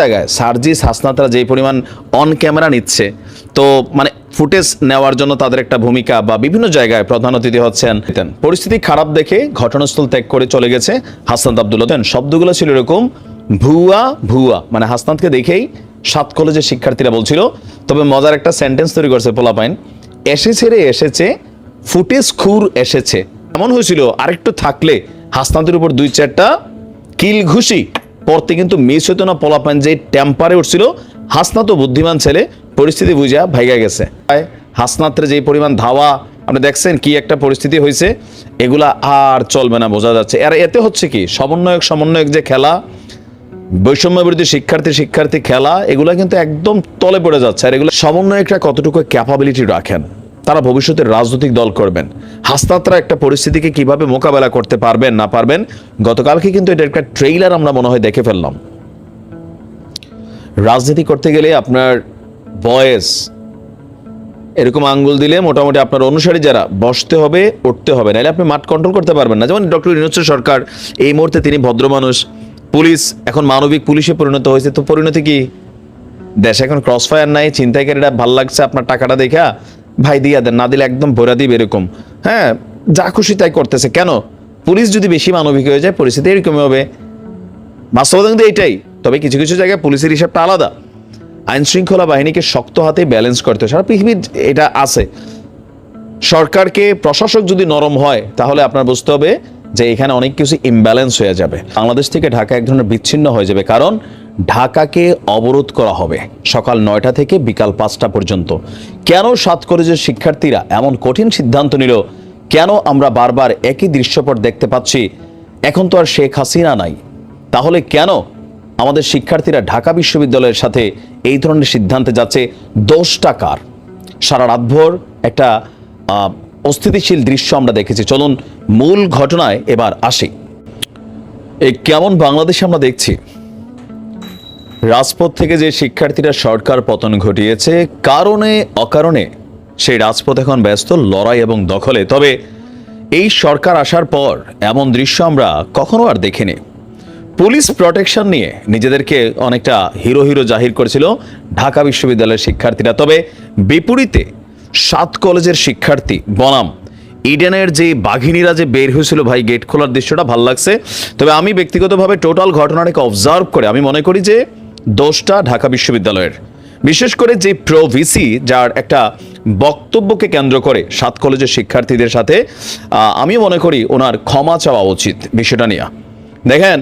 জায়গায় সার্জিস হাসনাতরা যেই পরিমাণ অন ক্যামেরা নিচ্ছে, তো মানে ফুটেজ নেওয়ার জন্য তাদের একটা ভূমিকা বা বিভিন্ন জায়গায় প্রধান অতিথি হচ্ছেন। পরিস্থিতি খারাপ দেখে ঘটনাস্থল ত্যাগ করে চলে গেছে হাসনাত আব্দুল্লাহ দেন শব্দগুলো ছিল এরকম, ভুয়া ভুয়া মানে হাসনাতকে দেখেই সাত কলেজের শিক্ষার্থীরা বলছিল, তবে মজার একটা সেন্টেন্স তৈরি করছে পোলাপাইন, এসেছে রে, এসেছে ফুটেজ খুর এসেছে। এমন হয়েছিল, আরেকটু থাকলে হাসনাতের উপর দুই চারটা কিল ঘুষি পড়তে কিন্তু মিস হতো না, পোলাপান যে টেম্পারে উঠছিল, হাসনাত বুদ্ধিমান ছেলে, পরিস্থিতি বুঝা ভাইগা গেছে। হাসনাতের যে পরিমাণ ধাওয়া, আপনি দেখছেন কি একটা পরিস্থিতি হয়েছে এগুলা আর চলবে না, বোঝা যাচ্ছে। আর এতে হচ্ছে কি, সমন্বয়ক সমন্বয়ক যে খেলা বৈষম্য বিরোধী শিক্ষার্থী শিক্ষার্থী খেলা, এগুলো কিন্তু একদম তলে পড়ে যাচ্ছে। আর এগুলো সমন্বয়করা কতটুকু ক্যাপাবিলিটি রাখেন? তারা ভবিষ্যতে রাজনৈতিক দল করবেন। হাস্তাত্রা একটা পরিস্থিতিকে কীভাবে মোকাবেলা করতে পারবেন, না পারবেন, গতকালকে কিন্তু এটা একটা ট্রেইলার আমরা মনে হয় দেখে ফেললাম। রাজনীতি করতে গেলে আপনার বয়েস, এরকম আঙ্গুল দিলে মোটামুটি আপনার অনুসারী যারা, বসতে হবে, উঠতে হবে। নাহলে আপনি মাঠ কন্ট্রোল করতে পারবেন না। যেমন ডক্টর ইউনুস সরকার, এই মুহূর্তে তিনি ভদ্র মানুষ, পুলিশ, এখন মানবিক পুলিশে পরিণত হয়েছে, তো পরিণতি কি? দেশে এখন ক্রস ফায়ার নাই চিন্তাইকারীরা ভালো লাগছে আপনার টাকাটা দেখা ভাই দিয়া দেন, না দিলে একদম ভরা দিবে এরকম। হ্যাঁ যা খুশি তাই করতেছে। কেন? পুলিশ যদি বেশি মানবিক হয়ে যায়, পরিস্থিতি এরকমই হবে। বাস্তবতা কিন্তু এইটাই। তবে কিছু কিছু জায়গায় পুলিশের হিসাবটা আলাদা। আইন শৃঙ্খলা বাহিনীকে শক্ত হাতে ব্যালেন্স করতে। সারা পৃথিবীর এটা আছে। সরকারকে প্রশাসক যদি নরম হয়, তাহলে আপনার বুঝতে হবে যে এখানে অনেক কিছু ইমব্যালেন্স হয়ে যাবে। বাংলাদেশ থেকে ঢাকা এক ধরনের বিচ্ছিন্ন হয়ে যাবে। কারণ ঢাকাকে অবরোধ করা হবে সকাল নয়টা থেকে বিকাল পাঁচটা পর্যন্ত। কেন সাত কলেজের শিক্ষার্থীরা এমন কঠিন সিদ্ধান্ত নিল? কেন আমরা বারবার একই দৃশ্যপট দেখতে পাচ্ছি? এখন তো আর শেখ হাসিনা নাই। তাহলে কেন আমাদের শিক্ষার্থীরা ঢাকা বিশ্ববিদ্যালয়ের সাথে এই ধরনের সিদ্ধান্তে যাচ্ছে? দোষটা কার? সারা রাতভর একটা অস্থিতিশীল দৃশ্য আমরা দেখেছি। চলুন মূল ঘটনায় এবার আসি। এই কেমন বাংলাদেশে আমরা দেখছি? রাজপথ থেকে যে শিক্ষার্থীরা সরকার পতন ঘটিয়েছে, কারণে অকারণে সেই রাজপথ এখন ব্যস্ত, লড়াই এবং দখলে। তবে এই সরকার আসার পর এমন দৃশ্য আমরা কখনো আর দেখিনি। পুলিশ প্রোটেকশন নিয়ে নিজেদেরকে অনেকটা হিরো হিরো জাহির করেছিল ঢাকা বিশ্ববিদ্যালয়ের শিক্ষার্থীরা। তবে বিপরীতে সাত কলেজের শিক্ষার্থী বনাম। ইডেনের যে বাঘিনীরা যে বের হয়েছিল, ভাই, গেট খোলার দৃশ্যটা ভালো লাগছে। তবে আমি ব্যক্তিগতভাবে টোটাল ঘটনাটাকে অবজার্ভ করে, আমি মনে করি যে দোষটা ঢাকা বিশ্ববিদ্যালয়ের। বিশেষ করে যে প্রো ভিসি যার একটা বক্তব্যকে কেন্দ্র করে সাত কলেজের শিক্ষার্থীদের সাথে আমি মনে করি ওনার ক্ষমা চাওয়া উচিত বিষয়টা নিয়ে। দেখেন,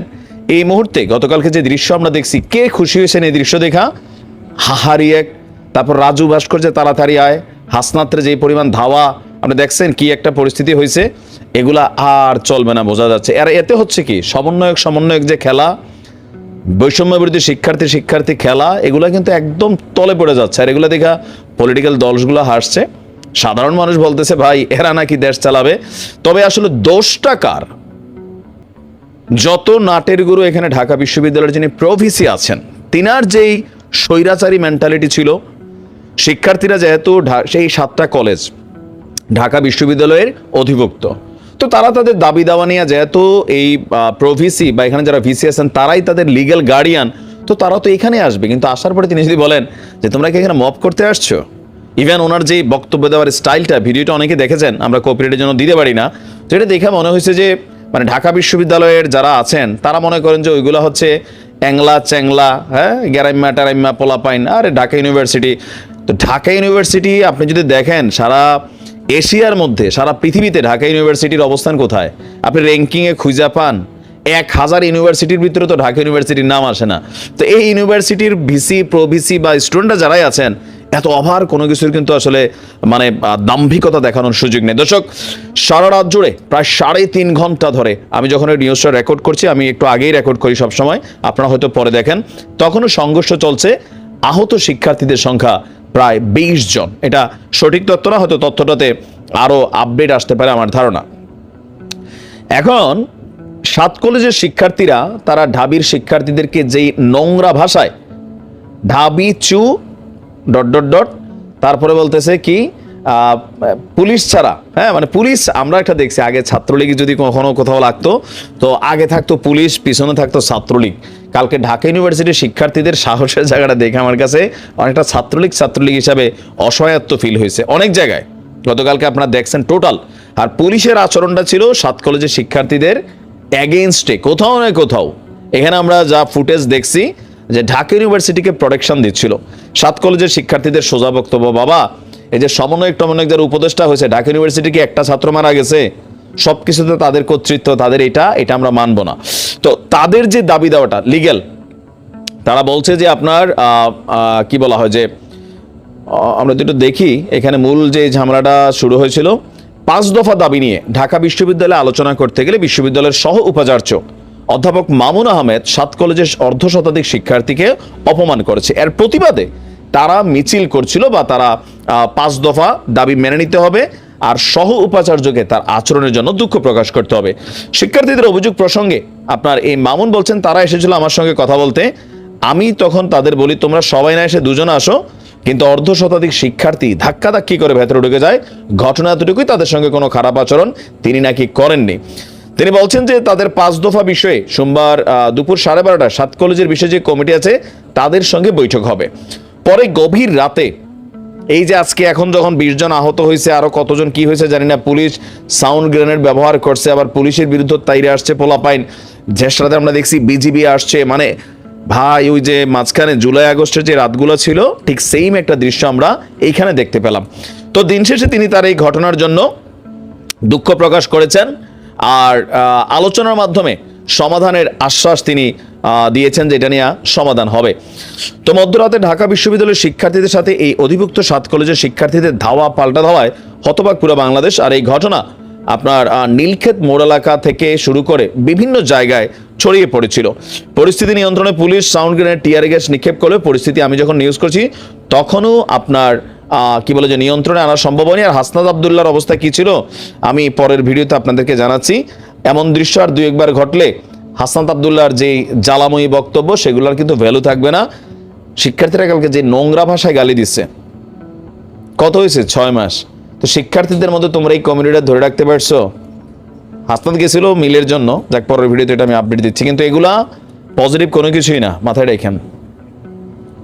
এই মুহূর্তে গতকালকে যে দৃশ্য আমরা দেখছি, কে খুশি হয়েছেন এই দৃশ্য দেখা? হাহারি এক, তারপর রাজু ভাস্কর্যে তাড়াতাড়ি আয়, হাসনাত্রে যে পরিমাণ ধাওয়া, আপনি দেখছেন কি একটা পরিস্থিতি হয়েছে, এগুলা আর চলবে না, বোঝা যাচ্ছে। আর এতে হচ্ছে কি সমন্বয়ক সমন্বয়ক যে খেলা বৈষম্য বিরোধী শিক্ষার্থী শিক্ষার্থী খেলা, এগুলা কিন্তু একদম তলে পড়ে যাচ্ছে। আর এগুলা দেখা পলিটিক্যাল দলগুলো হাসছে সাধারণ মানুষ বলতেছে, ভাই, এরা নাকি দেশ চালাবে। তবে আসলে দোষটা কার? যত নাটের গুরু এখানে ঢাকা বিশ্ববিদ্যালয়ের যিনি প্রভিসি আছেন, তিনার যেই স্বৈরাচারী মেন্টালিটি ছিল, শিক্ষার্থীরা যেহেতু সেই সাতটা কলেজ ঢাকা বিশ্ববিদ্যালয়ের অধিভুক্ত তো তারা তাদের দাবি দাওয়া নিয়ে যেহেতু এই প্রভিসি বা এখানে যারা ভিসি আছেন, তারাই তাদের লিগ্যাল গার্ডিয়ান তো তারা তো এখানে আসবে। কিন্তু আসার পরে তিনি যদি বলেন যে, তোমরা কি এখানে মপ করতে আসছো? ইভেন ওনার যে বক্তব্য দেওয়ার স্টাইলটা ভিডিওটা অনেকে দেখেছেন, আমরা কপিরাইটের জন্য দিতে পারি না। তো এটা দেখে মনে হয়েছে যে মানে ঢাকা বিশ্ববিদ্যালয়ের যারা আছেন, তারা মনে করেন যে, ওইগুলো হচ্ছে অ্যাংলা চ্যাংলা হ্যাঁ গ্যারাইম্মা টারাইম্মা পোলাপাইন, আরে ঢাকা ইউনিভার্সিটি। তো ঢাকা ইউনিভার্সিটি আপনি যদি দেখেন, সারা এশিয়ার মধ্যে, সারা পৃথিবীতে ঢাকা ইউনিভার্সিটির অবস্থান কোথায়? আপনি র্যাঙ্কিংয়ে খুঁজে পান। এক হাজার ইউনিভার্সিটির ভিতরে তো ঢাকা ইউনিভার্সিটির নাম আসে না। তো এই ইউনিভার্সিটির ভিসি প্রো ভিসি বা স্টুডেন্টরা যারাই আছেন, এত অভার কোনো কিছুর কিন্তু আসলে মানে দাম্ভিকতা দেখানোর সুযোগ নেই। দর্শক, সারা রাত জুড়ে, প্রায় সাড়ে তিন ঘণ্টা ধরে আমি যখন এই নিউজটা রেকর্ড করছি, আমি একটু আগেই রেকর্ড করি সবসময়, আপনারা হয়তো পরে দেখেন। তখনও সংঘর্ষ চলছে, আহত শিক্ষার্থীদের সংখ্যা প্রায় বিশ জন। এটা সঠিক তথ্য না? হয়তো তথ্যটাতে আরও আপডেট আসতে পারে আমার ধারণা। এখন সাত কলেজের শিক্ষার্থীরা, তারা ঢাবির শিক্ষার্থীদেরকে যেই নোংরা ভাষায় ঢাবি চু ডট ডট ডট, তারপরে বলতেছে কি পুলিশ ছাড়া হ্যাঁ মানে পুলিশ, আমরা একটা দেখছি, আগে ছাত্রলীগ যদি কখনো কোথাও লাগতো, তো আগে থাকতো পুলিশ, পিছনে থাকতো ছাত্রলীগ। কালকে ঢাকা ইউনিভার্সিটির শিক্ষার্থীদের সাহসের জায়গাটা দেখে আমার কাছে অনেকটা ছাত্রলীগ ছাত্রলীগ হিসাবে অসহায়ত্ব ফিল হয়েছে, অনেক জায়গায়। গতকালকে আপনারা দেখছেন টোটাল আর পুলিশের আচরণটা ছিল সাত কলেজের শিক্ষার্থীদের অ্যাগেনস্টে কোথাও না কোথাও। এখানে আমরা যা ফুটেজ দেখছি, যে ঢাকা ইউনিভার্সিটিকে প্রোটেকশন দিচ্ছিল। সাত কলেজের শিক্ষার্থীদের সোজা বক্তব্য, বাবা এই যে সমন্বয়ক টমনয়ক যারা উপদেষ্টা হয়েছে, ঢাকা ইউনিভার্সিটি কি একটা ছাত্র মারা গেছে? সব কিছুতে তাদের কর্তৃত্ব, তাদের এটা এটা আমরা মানব না। তো তাদের যে দাবি দেওয়াটা লিগেল তারা বলছে যে আপনার কি বলা হয় যে আমরা যেটা দেখি, এখানে মূল যে ঝামেলাটা শুরু হয়েছিল, পাঁচ দফা দাবি নিয়ে ঢাকা বিশ্ববিদ্যালয়ে আলোচনা করতে গেলে বিশ্ববিদ্যালয়ের সহ উপাচার্য অধ্যাপক মামুন আহমেদ সাত কলেজের অর্ধ শতাধিক শিক্ষার্থীকে অপমান করেছে। এর প্রতিবাদে তারা মিছিল করছিল বা তারা পাঁচ দফা দাবি মেনে নিতে হবে আর সহ উপাচার্যকে তার আচরণের জন্য দুঃখ প্রকাশ করতে হবে। শিক্ষার্থীদের অভিযোগ প্রসঙ্গে আপনার এই মামুন বলছেন, তারা এসেছিল আমার সঙ্গে কথা বলতে। আমি তখন তাদের বলি, তোমরা সবাই না এসে দুজন আসো। কিন্তু অর্ধ শতাধিক শিক্ষার্থী ধাক্কা ধাক্কি করে ভেতরে ঢুকে যায়। ঘটনা এতটুকুই তাদের সঙ্গে কোনো খারাপ আচরণ তিনি নাকি করেননি। তিনি বলছেন যে, তাদের পাঁচ দফা বিষয়ে সোমবার দুপুর সাড়ে বারোটা সাত কলেজের বিষয়ে যে কমিটি আছে, তাদের সঙ্গে বৈঠক হবে। পরে গভীর রাতে, এই যে আজকে এখন যখন বিশ জন আহত হয়েছে, আরও কতজন কি হয়েছে জানি না, পুলিশ সাউন্ড গ্রেনেড ব্যবহার করছে, আবার পুলিশের বিরুদ্ধে তাইরে আসছে পোলাপাইন। ঝেসরাতে আমরা দেখছি বিজিবি আসছে মানে ভাই, ওই যে মাঝখানে জুলাই, আগস্টের যে রাতগুলো ছিল, ঠিক সেম একটা দৃশ্য আমরা এইখানে দেখতে পেলাম। তো দিন শেষে তিনি তার এই ঘটনার জন্য দুঃখ প্রকাশ করেছেন। আর আলোচনার মাধ্যমে সমাধানের আশ্বাস তিনি দিয়েছেন যে এটা নিয়ে সমাধান হবে। তো মধ্যরাতে ঢাকা বিশ্ববিদ্যালয়ের শিক্ষার্থীদের সাথে এই অধিভুক্ত সাত কলেজের শিক্ষার্থীদের ধাওয়া পাল্টা ধাওয়ায় হতবাক পুরো বাংলাদেশ। আর এই ঘটনা আপনার নীলক্ষেত মোড় এলাকা থেকে শুরু করে বিভিন্ন জায়গায় ছড়িয়ে পড়েছিল। পরিস্থিতি নিয়ন্ত্রণে police sound grenade, tear gas নিক্ষেপ করলে পরিস্থিতি আমি যখন নিউজ করছি, তখনও আপনার কি বলে যে নিয়ন্ত্রণে আনা সম্ভব হয়নি। আর হাসনাদ আবদুল্লার অবস্থা কি ছিল, আমি পরের ভিডিওতে আপনাদেরকে জানাচ্ছি। এমন দৃশ্য আর দুই একবার ঘটলে হাসনাত আবদুল্লার যে জ্বালাময়ী বক্তব্য, সেগুলোর কিন্তু ভ্যালু থাকবে না। শিক্ষার্থীরা কালকে যে নোংরা ভাষায় গালি দিচ্ছে, কত হয়েছে? ছয় মাস। তো শিক্ষার্থীদের মধ্যে তোমরা এই কমিউনিটিটা ধরে রাখতে পারছ? হাসনাত গেছিল মিলের জন্য, যাক পরের ভিডিওতে এটা আমি আপডেট দিচ্ছি, কিন্তু এগুলা পজিটিভ কোনো কিছুই না, মাথায় রেখেন।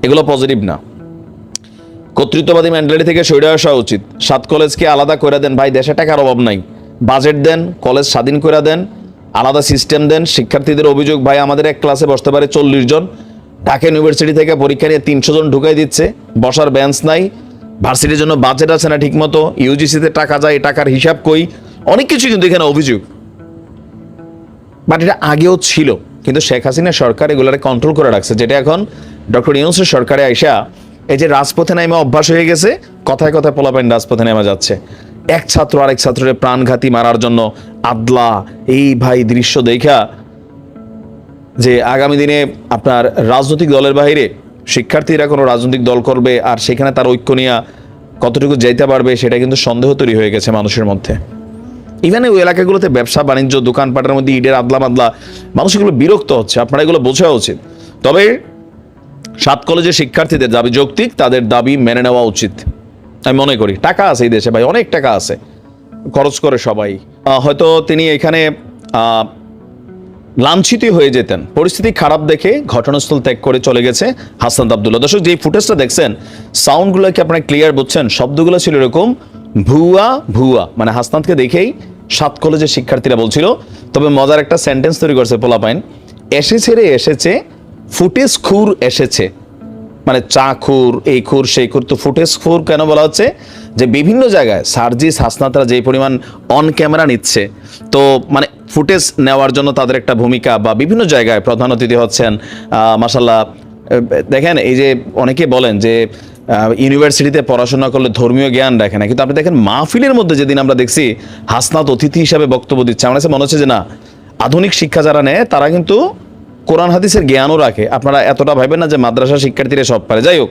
এগুলো পজিটিভ না। কর্তৃত্ববাদী মেন্টালিটি থেকে সরে আসা উচিত। সাত কলেজকে আলাদা করে দেন, ভাই, দেশে টাকার অভাব নাই। বাজেট দেন, কলেজ স্বাধীন করে দেন, আলাদা সিস্টেম দেন। শিক্ষার্থীদের অভিযোগ, ভাই, আমাদের এক ক্লাসে বসতে পারে চল্লিশ জন। ঢাকা ইউনিভার্সিটি থেকে পরীক্ষা নিয়ে তিনশো জন ঢুকাই দিচ্ছে। বসার বেঞ্চ নাই। ভার্সিটির জন্য বাজেট আছে না ঠিকমতো। ইউজিসিতে টাকা যায় টাকার হিসাব কই? অনেক কিছু কিন্তু এখানে অভিযোগ। বাট এটা আগেও ছিল। কিন্তু শেখ হাসিনা সরকার এগুলারে কন্ট্রোল করে রাখছে। যেটা এখন ডক্টর ইউনুসের সরকারে আইসা, এই যে রাজপথে নামে অভ্যাস হয়ে গেছে, কথায় কথায় পোলাপাইন রাজপথে নেমে যাচ্ছে। এক ছাত্র আরেক ছাত্রের প্রাণঘাতী মারার জন্য আদলা এই ভাই দৃশ্য দেখা যে আগামী দিনে আপনার রাজনৈতিক দলের বাইরে শিক্ষার্থীরা কোনো রাজনৈতিক দল করবে আর সেখানে তার ঐক্য নিয়ে কতটুকু যাইতে পারবে সেটা কিন্তু সন্দেহ তৈরি হয়ে গেছে মানুষের মধ্যে। ইভেন ওই এলাকাগুলোতে ব্যবসা, বাণিজ্য, দোকানপাটের মধ্যে ইটের আদলা মাদলা মানুষ এগুলো বিরক্ত হচ্ছে, আপনারা এগুলো বোঝা উচিত। তবে সাত কলেজের শিক্ষার্থীদের দাবি যৌক্তিক, তাদের দাবি মেনে নেওয়া উচিত। আমি মনে করি, টাকা আছে এই দেশে ভাই, অনেক টাকা আছে, খরচ করে সবাই। হয়তো তিনি এখানে লাঞ্ছিত হয়ে যেতেন। পরিস্থিতি খারাপ দেখে ঘটনাস্থল ত্যাগ করে চলে গেছে হাসান আবদুল্লাহ। দর্শক, যে ফুটেজটা দেখছেন সাউন্ডগুলো কি আপনারা ক্লিয়ার বুঝছেন? শব্দগুলো ছিল এরকম, ভুয়া ভুয়া। মানে হাসনাতকে দেখেই সাত কলেজের শিক্ষার্থীরা বলছিল, তবে মজার একটা সেন্টেন্স তৈরি করছে পোলাপাইন, এসেছে রে, এসেছে, ফুটেজ খুর এসেছে। মানে চা খুর, এই খুর, সেই খুর, তো ফুটেজ খুর কেন বলা হচ্ছে? যে বিভিন্ন জায়গায় সার্জিস, হাসনাতরা যে পরিমাণ অন ক্যামেরা নিচ্ছে, তো মানে ফুটেজ নেওয়ার জন্য তাদের একটা ভূমিকা বা বিভিন্ন জায়গায় প্রধান অতিথি হচ্ছেন মাসাল্লাহ দেখেন এই যে অনেকে বলেন যে ইউনিভার্সিটিতে পড়াশোনা করলে ধর্মীয় জ্ঞান রাখে না, কিন্তু আপনি দেখেন মাহফিলের মধ্যে যেদিন আমরা দেখছি হাসনাত অতিথি হিসাবে বক্তব্য দিচ্ছে, আমার কাছে মনে হচ্ছে যে না, আধুনিক শিক্ষা যারা নেয়, তারা কিন্তু কোরআন হাদিসের জ্ঞানও রাখে। আপনারা এতটা ভাবেন না যে মাদ্রাসা শিক্ষার্থীরা সব পারে। যাই হোক,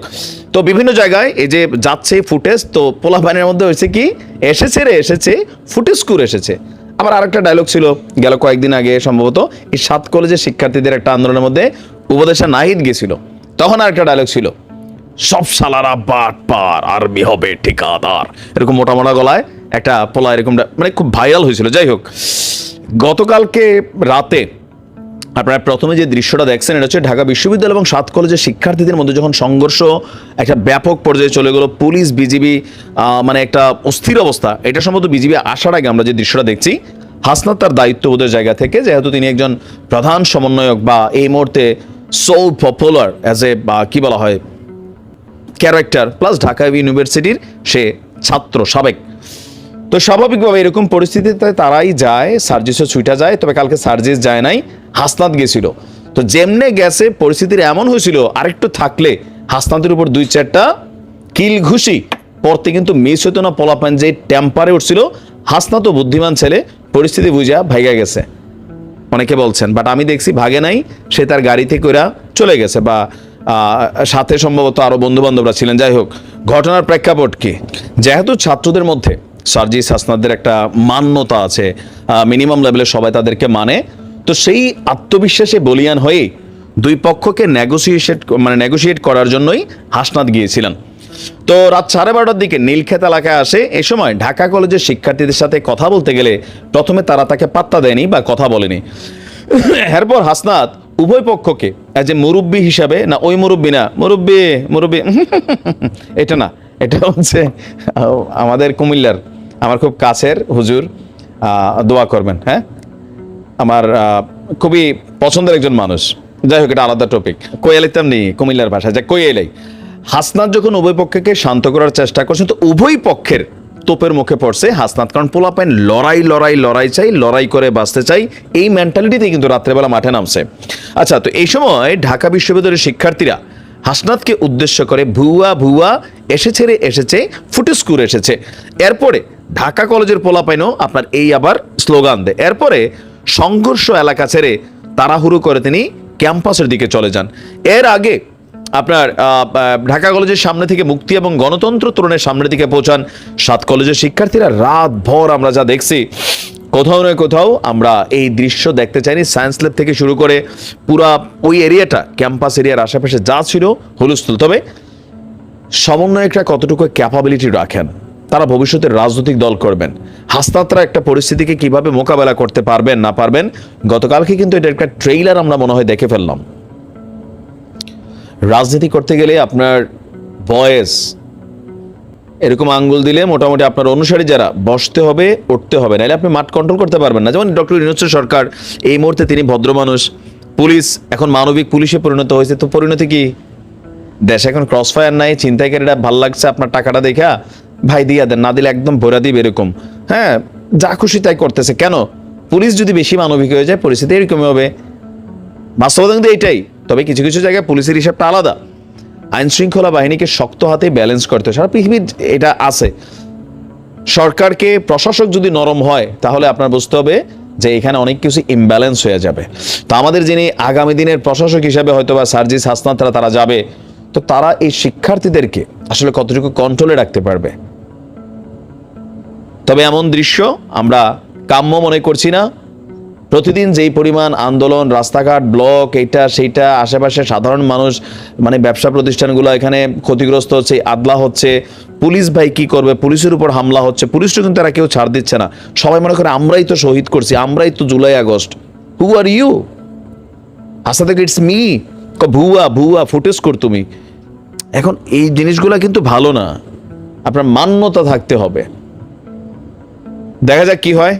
তো বিভিন্ন জায়গায় এই যে যাচ্ছে ফুটেজ, তো পোলা বাহিনীর মধ্যে হয়েছে কি, এসেছে রে, এসেছে, ফুটেজ কুর এসেছে। আবার আরেকটা ডায়লগ ছিল, গেল কয়েকদিন আগে সম্ভবত, এই সাত কলেজের শিক্ষার্থীদের একটা আন্দোলনের মধ্যে উপদেশা নাহিদ গেছিল। তখন আরেকটা ডায়লগ ছিল, সব সালারা বাট পার আর্মি হবে ঠিকাদার। এরকম মোটা মোটা গলায় একটা পোলা এরকম মানে খুব ভাইরাল হয়েছিল। যাই হোক, গতকালকে রাতে আপনারা প্রথমে যে দৃশ্যটা দেখছেন, এটা হচ্ছে ঢাকা বিশ্ববিদ্যালয় এবং সাত কলেজের শিক্ষার্থীদের মধ্যে যখন সংঘর্ষ, একটা ব্যাপক পর্যায়ে চলে গেল, পুলিশ, বিজিবি মানে একটা অস্থির অবস্থা। এটা সম্ভবত বিজিবি আসার আগে আমরা যে দৃশ্যটা দেখছি, হাসনাত তার দায়িত্ববোধের জায়গা থেকে, যেহেতু তিনি একজন প্রধান সমন্বয়ক বা এই মুহূর্তে সো পপুলার অ্যাজ এ বা কি বলা হয় ক্যারেক্টার প্লাস ঢাকা ইউনিভার্সিটির সে ছাত্র, সাবেক। তো স্বাভাবিকভাবে এরকম পরিস্থিতিতে তারাই যায়, সার্জিসও ছুটা যায়, তবে কালকে সার্জিস যায় নাই, হাসনাত গেছিল। তো যেমনে গেছে, পরিস্থিতির এমন হয়েছিল, আরেকটু থাকলে হাসনাতের উপর দুই চারটা কিল ঘুষি পড়তে কিন্তু মিস হতো না, পলাপান যে টেম্পারে উঠছিল, হাসনাত বুদ্ধিমান ছেলে, পরিস্থিতি বুঝা ভাইগা গেছে। অনেকে বলছেন বাট আমি দেখছি ভাগে নাই, সে তার গাড়িতে কইরা চলে গেছে, বা সাথে সম্ভবত আরও বন্ধু বান্ধবরা ছিলেন। যাই হোক, ঘটনার প্রেক্ষাপট কি? যেহেতু ছাত্রদের মধ্যে সার্জিস হাসনাদের একটা মান্যতা আছে মিনিমাম লেভেলে সবাই তাদেরকে মানে। তো সেই আত্মবিশ্বাসে বলিয়ান হয়ে দুই পক্ষকে নেগোসিয়েট মানে নেগোসিয়েট করার জন্যই হাসনাত গিয়েছিলেন। তো রাত সাড়ে বারোটার দিকে নীলক্ষেত এলাকায় আসে, এ সময় ঢাকা কলেজের শিক্ষার্থীদের সাথে কথা বলতে গেলে প্রথমে তারা তাকে পাত্তা দেয়নি বা কথা বলেনি। এরপর হাসনাত উভয় পক্ষকে এজ এ মুরব্বী হিসাবে, না ওই মুরব্বী না, মুরব্বী মুরব্বী, এটা না এটা হচ্ছে আমাদের কুমিল্লার, আমার খুব কাছের হুজুর দোয়া করবেন হ্যাঁ? আমার খুবই পছন্দের একজন মানুষ। যাই হোক, এটা আলাদা টপিক কোয়েলিতাম নেই কুমিল্লার ভাষায় যা কোয়েলাই হাসনাত যখন উভয় পক্ষকে শান্ত করার চেষ্টা করছেন তো উভয় পক্ষের তোপের মুখে পড়ছে হাসনাত, কারণ পোলাপাইন লড়াই লড়াই লড়াই চাই, লড়াই করে বাঁচতে চাই, এই মেন্টালিটিতে কিন্তু রাত্রেবেলা মাঠে নামছে। আচ্ছা তো এই সময় ঢাকা বিশ্ববিদ্যালয়ের শিক্ষার্থীরা হাসনাতকে উদ্দেশ্য করে ভুয়া ভুয়া এসেছে রে, এসেছে ফুটুস্কুর এসেছে। এরপরে ঢাকা কলেজের পোলাপাইনও আপনার এই আবার স্লোগান দেয়। এরপরে সংঘর্ষ এলাকা ছেড়ে তাড়াহুড়ো করে তিনি ক্যাম্পাসের দিকে চলে যান। এর আগে আপনার ঢাকা কলেজের সামনে থেকে মুক্তি এবং গণতন্ত্র তরুণের সামনের দিকে পৌঁছান সাত কলেজের শিক্ষার্থীরা। রাত ভর আমরা যা দেখছি কোথাও না কোথাও আমরা এই দৃশ্য দেখতে চাইনি। সায়েন্স ল্যাব থেকে শুরু করে পুরা ওই এরিয়াটা ক্যাম্পাস এরিয়ার আশেপাশে যা ছিল হুলস্থুল তবে সমন্বয়করা কতটুকু ক্যাপাবিলিটি রাখেন, তারা ভবিষ্যতে রাজনৈতিক দল করবেন। হাস্তাত্রা একটা পরিস্থিতিকে কীভাবে মোকাবেলা করতে পারবেন, না পারবেন, গতকালকে কিন্তু এটা একটা ট্রেইলার আমরা মনে হয় দেখে ফেললাম। রাজনীতি করতে গেলে আপনার বয়েস এরকম আঙ্গুল দিলে মোটামুটি আপনার অনুসারী যারা বসতে হবে, উঠতে হবে। নাহলে আপনি মাঠ কন্ট্রোল করতে পারবেন না। যেমন ডক্টর ইনোচ সরকার, এই মুহূর্তে তিনি ভদ্র মানুষ। পুলিশ, এখন মানবিক পুলিশে পরিণত হয়েছে, তো পরিণতি কি? দেশে এখন ক্রস ফায়ার নাই চিন্তাইকারীরা ভালো লাগছে আপনার টাকাটা দেখা, ভাই দিয়া দেন, না দিলে একদম ভরা দিবে এরকম। হ্যাঁ যা খুশি তাই করতেছে। কেন? পুলিশ যদি বেশি মানবিক হয়ে যায়, পরিস্থিতি এরকমই হবে। বাস্তবতা কিন্তু এইটাই। তবে কিছু কিছু জায়গায় পুলিশের হিসাবটা আলাদা। আইন শৃঙ্খলা বাহিনীকে শক্ত হাতে ব্যালেন্স করতে। সারা পৃথিবীর এটা আছে। সরকারকে প্রশাসক যদি নরম হয়, তাহলে আপনার বুঝতে হবে যে এখানে অনেক কিছু ইমব্যালেন্স হয়ে যাবে। তো আমাদের যিনি আগামী দিনের প্রশাসক হিসাবে হয়তো বা সার্জিস হাসনাতরা তারা যাবে। তো তারা এই শিক্ষার্থীদেরকে আসলে কতটুকু কন্ট্রোলে রাখতে পারবে? তবে এমন দৃশ্য আমরা কাম্য মনে করছি না। প্রতিদিন যেই পরিমাণ আন্দোলন, রাস্তাঘাট, ব্লক এইটা সেইটা আশেপাশে সাধারণ মানুষ মানে ব্যবসা প্রতিষ্ঠানগুলো এখানে ক্ষতিগ্রস্ত হচ্ছে, আদলা হচ্ছে, পুলিশ ভাই কি করবে, পুলিশের উপর হামলা হচ্ছে, পুলিশও কিন্তু তারা কেউ ছাড় দিচ্ছে না। সবাই মনে করে আমরাই তো শহীদ করছি, আমরাই তো July August. Who are you আশা থেকে ইটস মি ভুয়া ভুয়া, ফুটেজ কর তুমি। এখন এই জিনিসগুলো কিন্তু ভালো না। আপনার মান্যতা থাকতে হবে। দেখা যাক কি হয়।